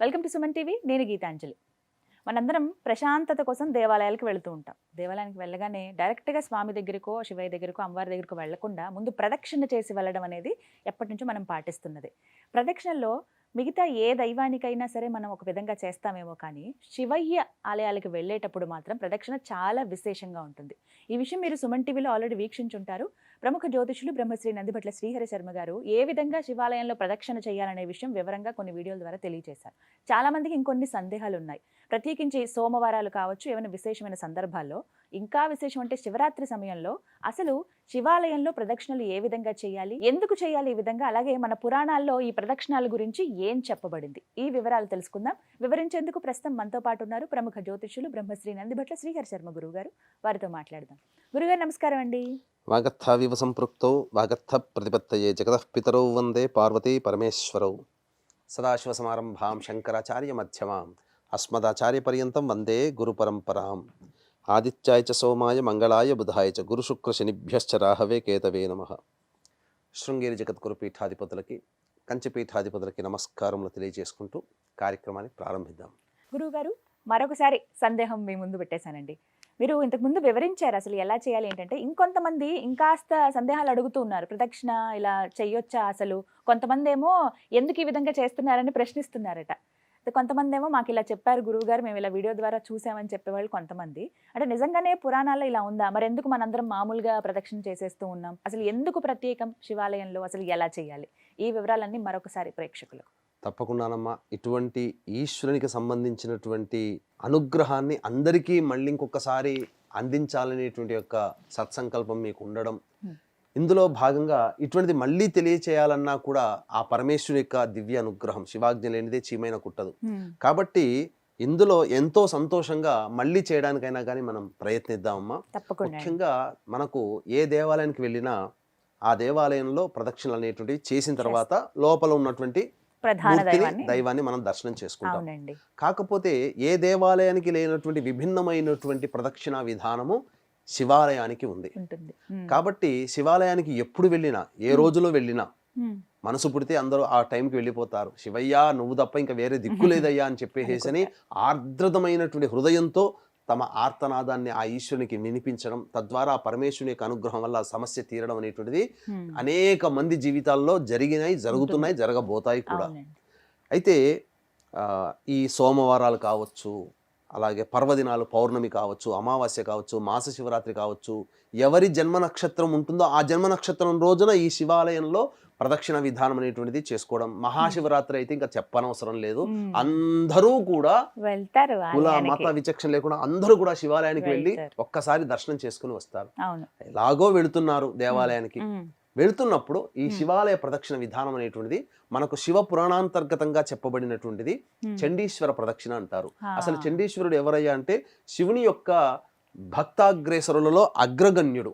Welcome to Suman TV నేను గీతాంజలి. మనందరం ప్రశాంతత కోసం దేవాలయాలకు వెళుతూ ఉంటాం. దేవాలయానికి వెళ్ళగానే డైరెక్ట్గా స్వామి దగ్గరకో శివయ్య దగ్గరకో అమ్మవారి దగ్గరకో వెళ్ళకుండా ముందు ప్రదక్షిణ చేసి వెళ్ళడం అనేది ఎప్పటి నుంచో మనం పాటిస్తున్నది. ప్రదక్షిణలో మిగతా ఏ దైవానికైనా సరే మనం ఒక విధంగా చేస్తామేమో కానీ శివయ్య ఆలయాలకు వెళ్ళేటప్పుడు మాత్రం ప్రదక్షిణ చాలా విశేషంగా ఉంటుంది. ఈ విషయం మీరు సుమన్ టీవీలో ఆల్రెడీ వీక్షించుంటారు. ప్రముఖ జ్యోతిషులు బ్రహ్మశ్రీ నందిభట్ల శ్రీహరి శర్మ గారు ఏ విధంగా శివాలయంలో ప్రదక్షిణ చేయాలనే విషయం వివరంగా కొన్ని వీడియోల ద్వారా తెలియజేశారు చాలా మందికి ఇంకొన్ని సందేహాలు ఉన్నాయి ప్రత్యేకించి సోమవారాలు కావచ్చు ఏమైనా విశేషమైన సందర్భాల్లో ఇంకా విశేషం అంటే శివరాత్రి సమయంలో అసలు శివాలయంలో ప్రదక్షిణలు ఏ విధంగా చేయాలి ఎందుకు చేయాలి ఈ విధంగా అలాగే మన పురాణాల్లో ఈ ప్రదక్షిణాల గురించి ఏం చెప్పబడింది? ఈ వివరాలు తెలుసుకుందాం. వివరించేందుకు ప్రస్తుతం మనతో పాటు ఉన్నారు ప్రముఖ జ్యోతిషులు బ్రహ్మశ్రీ నందిభట్ల శ్రీహరి శర్మ గురువు గారు వారితో మాట్లాడదాం. గురుగారు నమస్కారం అండి. వాగర్థావివ సంపృక్తౌ వాగర్థ ప్రతిపత్తయే జగతఃపితరౌ వందే పార్వతీ పరమేశ్వరౌ సదాశివసమారంభాం శంకరాచార్య మధ్యమాం అస్మదాచార్యపర్యంతం వందే గురుపరంపరాం ఆదిత్యాయ చ సోమాయ మంగళాయ బుధాయ చ గురుశుక్రశనిభ్యశ్చ రాహవే కేతవే నమ శృంగేరి జగద్గురు పీఠాధిపతులకి కంచపీఠాధిపతులకి నమస్కారములు తెలియజేసుకుంటూ కార్యక్రమాన్ని ప్రారంభిద్దాం। గురువుగారు మరొకసారి సందేహం మీ ముందు పెట్టేశానండి. మీరు ఇంతకుముందు వివరించారు అసలు ఎలా చేయాలి ఏంటంటే ఇంకొంతమంది ఇంకాస్త సందేహాలు అడుగుతూ ఉన్నారు. ప్రదక్షిణ ఇలా చెయ్యొచ్చా అసలు? కొంతమంది ఏమో ఎందుకు ఈ విధంగా చేస్తున్నారని ప్రశ్నిస్తున్నారట. కొంతమంది ఏమో మాకు ఇలా చెప్పారు గురువు గారు మేము ఇలా వీడియో ద్వారా చూసామని చెప్పేవాళ్ళు కొంతమంది. అంటే నిజంగానే పురాణాల్లో ఇలా ఉందా? మరి ఎందుకు మనందరం మామూలుగా ప్రదక్షిణ చేసేస్తూ ఉన్నాం? అసలు ఎందుకు ప్రత్యేకం శివాలయంలో అసలు ఎలా చేయాలి? ఈ వివరాలన్నీ మరొకసారి ప్రేక్షకులకు. తప్పకుండానమ్మా. ఇటువంటి ఈశ్వరునికి సంబంధించినటువంటి అనుగ్రహాన్ని అందరికీ మళ్ళీ ఇంకొకసారి అందించాలనేటువంటి యొక్క సత్సంకల్పం మీకు ఉండడం. ఇందులో భాగంగా ఇటువంటిది మళ్ళీ తెలియచేయాలన్నా కూడా ఆ పరమేశ్వరుని యొక్క దివ్య అనుగ్రహం శివాజ్ఞ లేనిదే చీమైన కుట్టదు. కాబట్టి ఇందులో ఎంతో సంతోషంగా మళ్ళీ చేయడానికైనా కానీ మనం ప్రయత్నిద్దామమ్మా. ముఖ్యంగా మనకు ఏ దేవాలయానికి వెళ్ళినా ఆ దేవాలయంలో ప్రదక్షిణలు అనేటువంటివి చేసిన తర్వాత లోపల ఉన్నటువంటి ప్రధాన దైవాన్ని. మనం దర్శనం చేసుకుంటాం. కాకపోతే ఏ దేవాలయానికి లేనటువంటి విభిన్నమైనటువంటి ప్రదక్షిణ విధానము శివాలయానికి ఉంది. కాబట్టి శివాలయానికి ఎప్పుడు వెళ్ళినా ఏ రోజులో వెళ్ళినా. మనసు పుడితే అందరూ ఆ టైంకి వెళ్ళిపోతారు. శివయ్య నువ్వు తప్ప ఇంకా వేరే దిక్కు లేదయ్యా అని చెప్పేసేసని ఆర్ద్రతమైనటువంటి హృదయంతో తమ ఆర్తనాదాన్ని ఆ ఈశ్వరునికి వినిపించడం తద్వారా పరమేశ్వరుని యొక్క అనుగ్రహం వల్ల సమస్య తీరడం అనేటువంటిది. అనేక మంది జీవితాల్లో జరిగినాయి జరుగుతున్నాయి జరగబోతాయి కూడా. అయితే ఆ, ఈ సోమవారాలు కావచ్చు అలాగే పర్వదినాలు పౌర్ణమి కావచ్చు అమావాస్య కావచ్చు మాస శివరాత్రి కావచ్చు ఎవరి జన్మ నక్షత్రం ఉంటుందో ఆ జన్మ నక్షత్రం రోజున ఈ శివాలయంలో ప్రదక్షిణ విధానం అనేటువంటిది చేసుకోవడం మహాశివరాత్రి అయితే ఇంకా చెప్పనవసరం లేదు. అందరూ కూడా వెళ్తారు కుల. మత విచక్షణ లేకుండా అందరూ కూడా శివాలయానికి వెళ్ళి. ఒక్కసారి దర్శనం చేసుకుని వస్తారు ఎలాగో వెళుతున్నారు దేవాలయానికి. వెళుతున్నప్పుడు ఈ. శివాలయ ప్రదక్షిణ విధానం అనేటువంటిది మనకు శివ పురాణాంతర్గతంగా చెప్పబడినటువంటిది. చండీశ్వర ప్రదక్షిణ అంటారు. అసలు చండీశ్వరుడు ఎవరయ్యా అంటే శివుని యొక్క భక్తాగ్రేసరులలో అగ్రగణ్యుడు.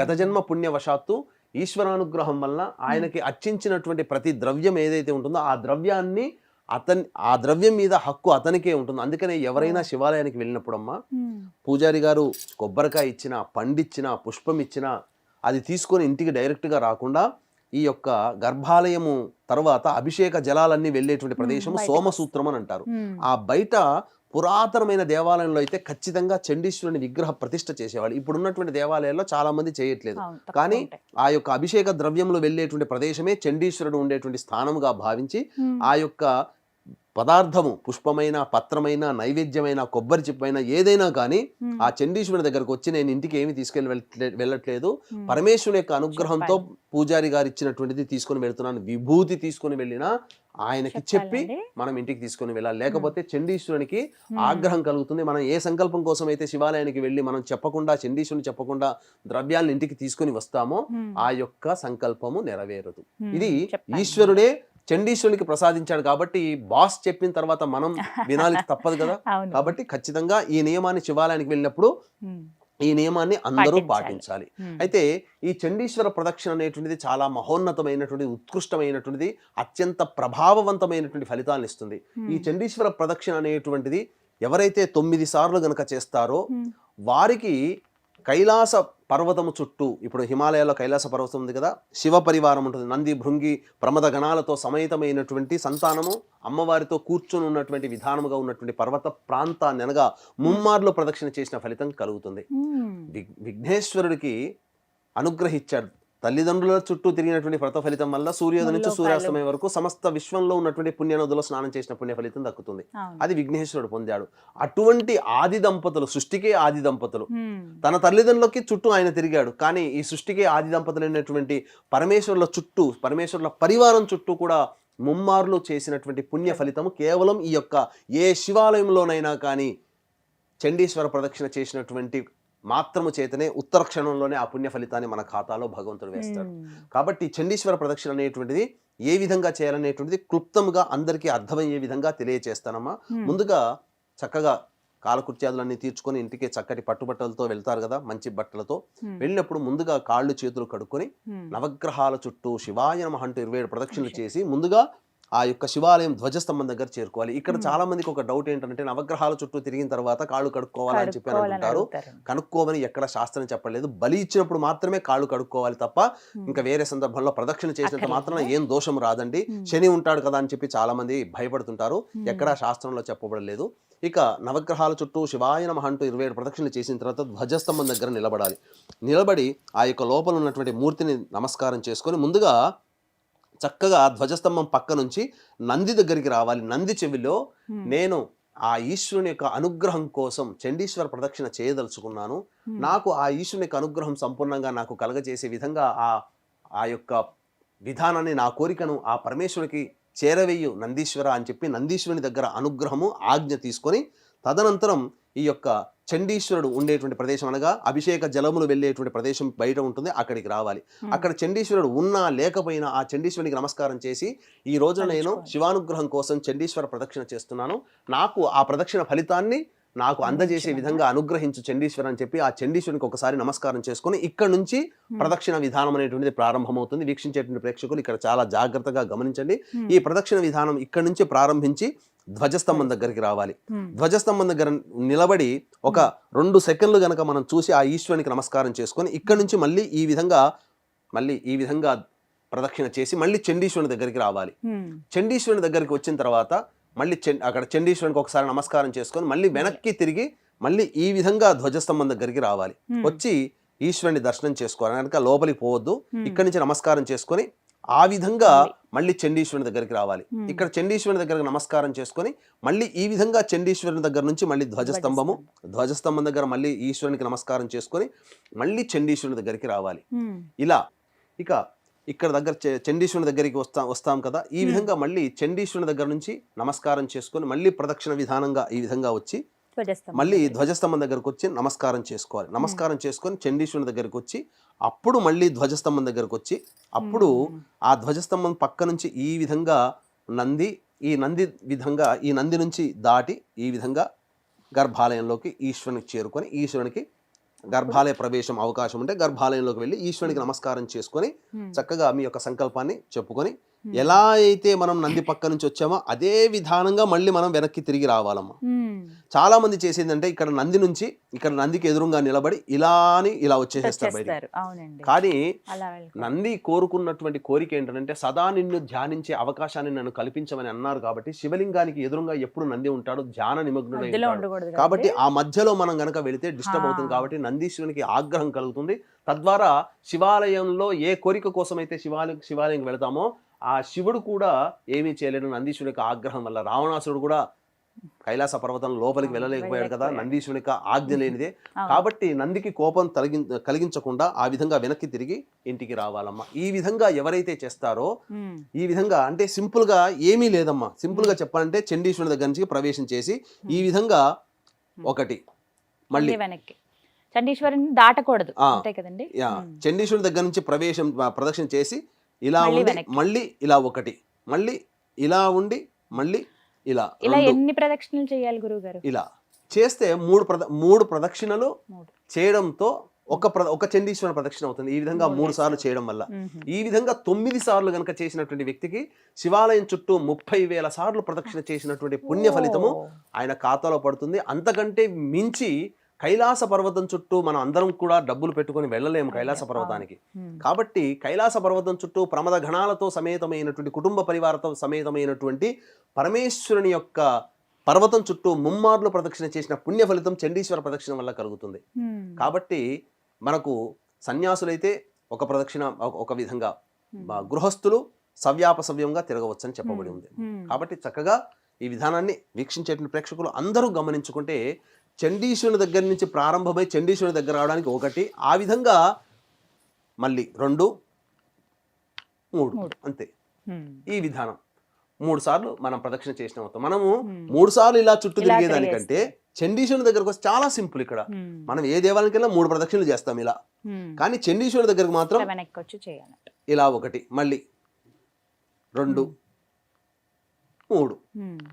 గత జన్మ పుణ్యవశాత్తు ఈశ్వరానుగ్రహం వల్ల ఆయనకి అర్చించినటువంటి ప్రతి ద్రవ్యం ఏదైతే ఉంటుందో ఆ ద్రవ్యాన్ని అతని ఆ ద్రవ్యం మీద హక్కు అతనికే ఉంటుంది అందుకనే ఎవరైనా. శివాలయానికి వెళ్ళినప్పుడమ్మా. పూజారి గారు కొబ్బరికాయ ఇచ్చినా పండిచ్చినా పుష్పం ఇచ్చినా అది తీసుకొని ఇంటికి డైరెక్ట్గా రాకుండా ఈ యొక్క గర్భాలయము తర్వాత అభిషేక జలాలన్నీ వెళ్ళేటువంటి ప్రదేశము సోమసూత్రం అని అంటారు. ఆ బయట పురాతనమైన దేవాలయంలో అయితే ఖచ్చితంగా చండీశ్వరుని విగ్రహ ప్రతిష్ఠ చేసేవాళ్ళు ఇప్పుడు ఉన్నటువంటి దేవాలయాల్లో చాలా మంది చేయట్లేదు కానీ. ఆ యొక్క అభిషేక ద్రవ్యంలో వెళ్ళేటువంటి ప్రదేశమే చండీశ్వరుడు ఉండేటువంటి స్థానముగా భావించి. ఆ యొక్క పదార్థము పుష్పమైన పత్రమైన నైవేద్యమైన కొబ్బరి చిప్పైన ఏదైనా కానీ. ఆ చండీశ్వరుని దగ్గరకు వచ్చి నేను ఇంటికి ఏమి తీసుకెళ్ళి వెళ్ళట్లే- వెళ్ళట్లేదు. పరమేశ్వరుని యొక్క అనుగ్రహంతో. పూజారి గారు ఇచ్చినటువంటిది తీసుకొని వెళ్తున్నాను విభూతి తీసుకొని వెళ్ళినా ఆయనకి చెప్పి. మనం ఇంటికి తీసుకొని వెళ్ళాలి లేకపోతే చండీశ్వరునికి. ఆగ్రహం కలుగుతుంది మనం ఏ సంకల్పం కోసం అయితే శివాలయానికి వెళ్ళి మనం చెప్పకుండా చండీశ్వరుని చెప్పకుండా ద్రవ్యాలను ఇంటికి తీసుకొని వస్తామో. ఆ యొక్క సంకల్పము నెరవేరదు. ఇది. ఈశ్వరుడే చండీశ్వరునికి ప్రసాదించాడు కాబట్టి బాస్ చెప్పిన తర్వాత మనం వినాలి తప్పదు కదా కాబట్టి ఖచ్చితంగా ఈ నియమాన్ని శివాలయానికి వెళ్ళినప్పుడు. ఈ నియమాన్ని అందరూ పాటించాలి. అయితే ఈ చండీశ్వర ప్రదక్షిణ అనేటువంటిది చాలా మహోన్నతమైనటువంటి ఉత్కృష్టమైనటువంటిది అత్యంత ప్రభావవంతమైనటువంటి ఫలితాలను ఇస్తుంది ఈ. చండీశ్వర ప్రదక్షిణ అనేటువంటిది ఎవరైతే తొమ్మిది సార్లు గనక చేస్తారో. వారికి కైలాస పర్వతము చుట్టూ ఇప్పుడు హిమాలయాల్లో కైలాస పర్వతం ఉంది కదా శివ పరివారం ఉంటుంది. నంది భృంగి ప్రమద గణాలతో సమేతమైనటువంటి సంతానము అమ్మవారితో కూర్చొని ఉన్నటువంటి విధానముగా ఉన్నటువంటి పర్వత ప్రాంతాన్ని అనగా ముమ్మార్లు ప్రదక్షిణ చేసిన ఫలితం కలుగుతుంది. విఘ్నేశ్వరుడికి అనుగ్రహించాడు. తల్లిదండ్రుల చుట్టూ తిరిగినటువంటి వ్రత ఫలితం వల్ల సూర్యోదయం నుంచి. సూర్యాస్తమయం వరకు సమస్త విశ్వంలో ఉన్నటువంటి పుణ్యనదులో స్నానం చేసిన పుణ్య ఫలితం దక్కుతుంది. అది విఘ్నేశ్వరుడు పొందాడు అటువంటి ఆది దంపతులు సృష్టికే ఆది దంపతులు. తన తల్లిదండ్రులకి చుట్టూ ఆయన తిరిగాడు కానీ ఈ సృష్టికే ఆది దంపతులైనటువంటి పరమేశ్వరుల చుట్టూ పరమేశ్వరుల పరివారం చుట్టూ కూడా ముమ్మార్లు చేసినటువంటి పుణ్య ఫలితము కేవలం ఈ యొక్క ఏ శివాలయంలోనైనా కానీ చండీశ్వర ప్రదక్షిణ చేసినటువంటి మాత్రము చేతనే ఉత్తర క్షణంలోనే ఆ పుణ్య ఫలితాన్ని మన ఖాతాలో భగవంతుడు వేస్తాడు మ్మ్. కాబట్టి చండీశ్వర ప్రదక్షిణ అనేటువంటిది ఏ విధంగా చేయాలనేటువంటిది క్లుప్తంగా అందరికీ అర్థమయ్యే విధంగా తెలియచేస్తానమ్మా మ్మ్. ముందుగా చక్కగా కాలకృత్యాదులన్నీ తీర్చుకొని ఇంటికి చక్కటి పట్టుబట్టలతో వెళ్తారు కదా మంచి బట్టలతో మ్మ్. వెళ్ళినప్పుడు ముందుగా కాళ్ళు చేతులు కడుక్కొని. నవగ్రహాల చుట్టూ శివాయ నమః అంటూ ఇరవై ఏడు ప్రదక్షిణలు చేసి ముందుగా ఆ యొక్క శివాలయం ధ్వజస్తంభం దగ్గర చేరుకోవాలి ఇక్కడ. చాలా మందికి ఒక డౌట్ ఏంటంటే నవగ్రహాల చుట్టూ తిరిగిన తర్వాత కాళ్ళు కడుక్కోవాలని చెప్పి అని కడుక్కోవాలని అంటుంటారు అడుగుతారు. కనుక్కోమని ఎక్కడ శాస్త్రం చెప్పలేదు బలి ఇచ్చినప్పుడు మాత్రమే కాళ్ళు కడుక్కోవాలి తప్ప. ఇంకా వేరే సందర్భంలో ప్రదక్షిణ చేసినంత అక్కర్లేదా? మాత్రం ఏం దోషం రాదండి. శని ఉంటాడు కదా అని చెప్పి చాలా మంది భయపడుతుంటారు. ఎక్కడా శాస్త్రంలో చెప్పబడలేదు ఇక నవగ్రహాల చుట్టూ శివాయ నమః అంటూ ఇరవై ఏడు ప్రదక్షిణలు చేసిన తర్వాత ధ్వజస్తంభం దగ్గర నిలబడాలి నిలబడి ఆ యొక్క లోపల ఉన్నటువంటి మూర్తిని నమస్కారం చేసుకొని ముందుగా చక్కగా ధ్వజస్తంభం పక్క నుంచి నంది దగ్గరికి రావాలి నంది చెవిలో. నేను ఆ ఈశ్వరుని యొక్క అనుగ్రహం కోసం చండీశ్వర ప్రదక్షిణ చేయదలుచుకున్నాను. నాకు ఆ ఈశ్వరుని యొక్క అనుగ్రహం సంపూర్ణంగా నాకు కలగజేసే విధంగా ఆ ఆ యొక్క విధానాన్ని నా కోరికను ఆ పరమేశ్వరునికి చేరవేయు నందీశ్వర అని చెప్పి నందీశ్వరుని దగ్గర అనుగ్రహము ఆజ్ఞ తీసుకొని తదనంతరం ఈ యొక్క చండీశ్వరుడు ఉండేటువంటి ప్రదేశం అనగా అభిషేక జలములు వెళ్ళేటువంటి ప్రదేశం బయట ఉంటుంది అక్కడికి రావాలి. అక్కడ చండీశ్వరుడు ఉన్నా లేకపోయినా ఆ చండీశ్వరునికి నమస్కారం చేసి ఈ రోజు నేను. శివానుగ్రహం కోసం చండీశ్వర ప్రదక్షిణ చేస్తున్నాను నాకు ఆ ప్రదక్షిణ ఫలితాన్ని నాకు అందజేసే. విధంగా అనుగ్రహించు చండీశ్వర్ అని చెప్పి ఆ చండీశ్వరునికి ఒకసారి నమస్కారం చేసుకొని ఇక్కడ నుంచి. ప్రదక్షిణ విధానం అనేటువంటిది ప్రారంభమవుతుంది వీక్షించేటువంటి ప్రేక్షకులు ఇక్కడ చాలా జాగ్రత్తగా గమనించండి. ఈ ప్రదక్షిణ విధానం ఇక్కడ నుంచి ప్రారంభించి ధ్వజస్తంభం దగ్గరికి రావాలి. ధ్వజస్తంభం దగ్గర నిలబడి ఒక రెండు సెకండ్లు గనక మనం చూసి ఆ ఈశ్వరునికి నమస్కారం చేసుకొని ఇక్కడ నుంచి మళ్ళీ ఈ విధంగా మళ్ళీ ఈ విధంగా ప్రదక్షిణ చేసి మళ్ళీ చండీశ్వరుని దగ్గరికి రావాలి. చండీశ్వరుని దగ్గరికి వచ్చిన తర్వాత మళ్ళీ అక్కడ చండీశ్వరునికి ఒకసారి నమస్కారం చేసుకొని మళ్ళీ వెనక్కి తిరిగి మళ్ళీ ఈ విధంగా ధ్వజస్తంభం దగ్గరికి రావాలి. వచ్చి ఈశ్వరుని దర్శనం చేసుకోవాలి కనుక లోపలికి పోవద్దు. ఇక్కడి నుంచి నమస్కారం చేసుకొని ఆ విధంగా మళ్ళీ. చండీశ్వరుని దగ్గరికి రావాలి. ఇక్కడ చండీశ్వరుని దగ్గరకు నమస్కారం చేసుకొని మళ్ళీ ఈ విధంగా చండీశ్వరుని దగ్గర నుంచి మళ్ళీ ధ్వజస్తంభము ధ్వజస్తంభం దగ్గర మళ్ళీ ఈశ్వరునికి నమస్కారం చేసుకొని మళ్ళీ చండీశ్వరుని దగ్గరికి రావాలి. ఇలా ఇక ఇక్కడ దగ్గర చండీశ్వరుని దగ్గరికి వస్తాం వస్తాం కదా ఈ. విధంగా మళ్ళీ చండీశ్వరుని దగ్గర నుంచి నమస్కారం చేసుకొని మళ్ళీ ప్రదక్షిణ విధానంగా ఈ విధంగా వచ్చి మళ్ళీ. ధ్వజస్తంభం దగ్గరకు వచ్చి నమస్కారం చేసుకోవాలి నమస్కారం చేసుకొని చండీశ్వరుని దగ్గరకు వచ్చి అప్పుడు మళ్ళీ ధ్వజస్తంభం దగ్గరకు వచ్చి అప్పుడు. ఆ ధ్వజస్తంభం పక్క నుంచి ఈ విధంగా నంది ఈ నంది విధంగా ఈ నంది నుంచి దాటి ఈ విధంగా గర్భాలయంలోకి ఈశ్వరునికి చేరుకొని ఈశ్వరునికి గర్భాలయ ప్రవేశం అవకాశం ఉంటే గర్భాలయంలోకి వెళ్ళి ఈశ్వరునికి నమస్కారం చేసుకొని. చక్కగా మీ యొక్క సంకల్పాన్ని చెప్పుకొని. ఎలా అయితే మనం నంది పక్క నుంచి వచ్చామో అదే విధానంగా మళ్ళీ మనం వెనక్కి తిరిగి రావాలమ్మా. మ్మ్. చాలా మంది చేసిందంటే ఇక్కడ నంది నుంచి ఇక్కడ నందికి ఎదురుగా నిలబడి ఇలా అని ఇలా వచ్చేసేస్తారు అవునండి. కానీ నంది కోరుకున్నటువంటి కోరిక ఏంటంటే సదా నిన్ను ధ్యానించే అవకాశాన్ని నన్ను కల్పించమని అన్నారు కాబట్టి శివలింగానికి ఎదురుగా ఎప్పుడు నంది ఉంటాడు ధ్యాన నిమగ్నుడై కాబట్టి ఆ మధ్యలో మనం గనక వెళితే డిస్టర్బ్. అవుతుంది కాబట్టి నందీశ్వరునికి ఆగ్రహం కలుగుతుంది. తద్వారా శివాలయంలో ఏ కోరిక కోసం అయితే శివాలయం శివాలయం వెళతామో ఆ శివుడు కూడా ఏమీ చేయలేడు. నందీశ్వరుని యొక్క ఆగ్రహం వల్ల రావణాసురుడు కూడా కైలాస పర్వతం లోపలికి వెళ్ళలేకపోయాడు కదా. నందీశ్వరుని యొక్క ఆజ్ఞ లేనిదే. కాబట్టి నందికి కోపం తొలగి కలిగించకుండా ఆ విధంగా వెనక్కి తిరిగి ఇంటికి రావాలమ్మా. ఈ విధంగా ఎవరైతే చేస్తారో. ఈ విధంగా అంటే సింపుల్గా ఏమీ లేదమ్మా. సింపుల్గా చెప్పాలంటే చండీశ్వరుని దగ్గర నుంచి ప్రవేశం చేసి ఈ విధంగా ఒకటి మళ్ళీ వెనక్కి. చండీశ్వరిని దాటకూడదు. అంతే కదండి. చండీశ్వరుని దగ్గర నుంచి ప్రవేశం ప్రదక్షిణ చేసి ఇలా ఉండి. మళ్ళీ ఇలా ఒకటి మళ్ళీ ఇలా ఉండి మళ్ళీ ఇలా ఇలా ఎన్ని ప్రదక్షిణలు చేయాలి గురువు గారు ఇలా చేస్తే మూడు ప్రద మూడు ప్రదక్షిణలు చేయడంతో ఒక ప్ర ఒక చండీశ్వర ప్రదక్షిణ అవుతుంది ఈ విధంగా మూడు సార్లు. చేయడం వల్ల. ఈ విధంగా తొమ్మిది సార్లు గనక చేసినటువంటి వ్యక్తికి శివాలయం చుట్టూ ముప్పై వేల సార్లు ప్రదక్షిణ చేసినటువంటి పుణ్య ఫలితము. ఆయన ఖాతాలో పడుతుంది అంతకంటే మించి కైలాస పర్వతం చుట్టూ మనం అందరం కూడా డబ్బులు పెట్టుకొని వెళ్ళలేము కైలాస. పర్వతానికి. కాబట్టి కైలాస పర్వతం చుట్టూ ప్రమద గణాలతో సమేతమైనటువంటి కుటుంబ పరివారతో సమేతమైనటువంటి పరమేశ్వరుని యొక్క పర్వతం చుట్టూ ముమ్మార్లు ప్రదక్షిణ చేసిన పుణ్య ఫలితం చండీశ్వర ప్రదక్షిణ వల్ల కలుగుతుంది. కాబట్టి మనకు సన్యాసులైతే ఒక ప్రదక్షిణ ఒక- విధంగా గృహస్థులు సవ్యాపసవ్యంగా తిరగవచ్చని చెప్పబడి ఉంది. కాబట్టి చక్కగా ఈ విధానాన్ని వీక్షించేటువంటి ప్రేక్షకులు అందరూ గమనించుకుంటే చండీశ్వరుని దగ్గర నుంచి ప్రారంభమై చండీశ్వరుని దగ్గర రావడానికి ఒకటి ఆ విధంగా మళ్ళీ రెండు మూడు. అంతే. ఈ విధానం మూడు సార్లు మనం ప్రదక్షిణ చేసిన అవుతాం మనము. మూడు సార్లు ఇలా చుట్టూ తిరిగేదానికంటే చండీశ్వరుని దగ్గరకు వస్తే చాలా సింపుల్ ఇక్కడ. మనం ఏ దేవాలయానికి వెళ్ళినా మూడు ప్రదక్షిణలు చేస్తాం ఇలా. కానీ చండీశ్వరుని దగ్గరకు మాత్రం ఇలా ఒకటి మళ్ళీ రెండు మూడు.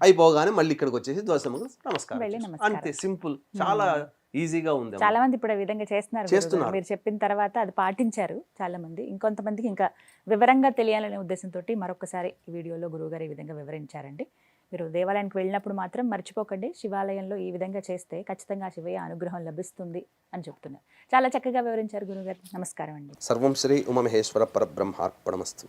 అయిపోగానే మళ్ళీ ఇక్కడికి వచ్చేసి దోశమ్మకు నమస్కారం. అంతే సింపుల్. చాలా ఈజీగా ఉంది. చాలా మంది ఇప్పుడు విధంగా. చేస్తున్నారు. మీరు చెప్పిన తర్వాత అది పాటించారు చాలా మంది. ఇంకొంతమందికి ఇంకా వివరంగా తెలియాలనే ఉద్దేశంతో మరొకసారి ఈ వీడియోలో గురువుగారు ఈ విధంగా వివరించారండి. మీరు దేవాలయానికి వెళ్ళినప్పుడు మాత్రం మర్చిపోకండి. శివాలయంలో ఈ విధంగా చేస్తే ఖచ్చితంగా శివయ్య అనుగ్రహం లభిస్తుంది అని చెప్తున్నారు. చాలా చక్కగా వివరించారు గురుగారు నమస్కారం అండి. సర్వం శ్రీ ఉమమహేశ్వర పరబ్రహ్మార్పణమస్తు.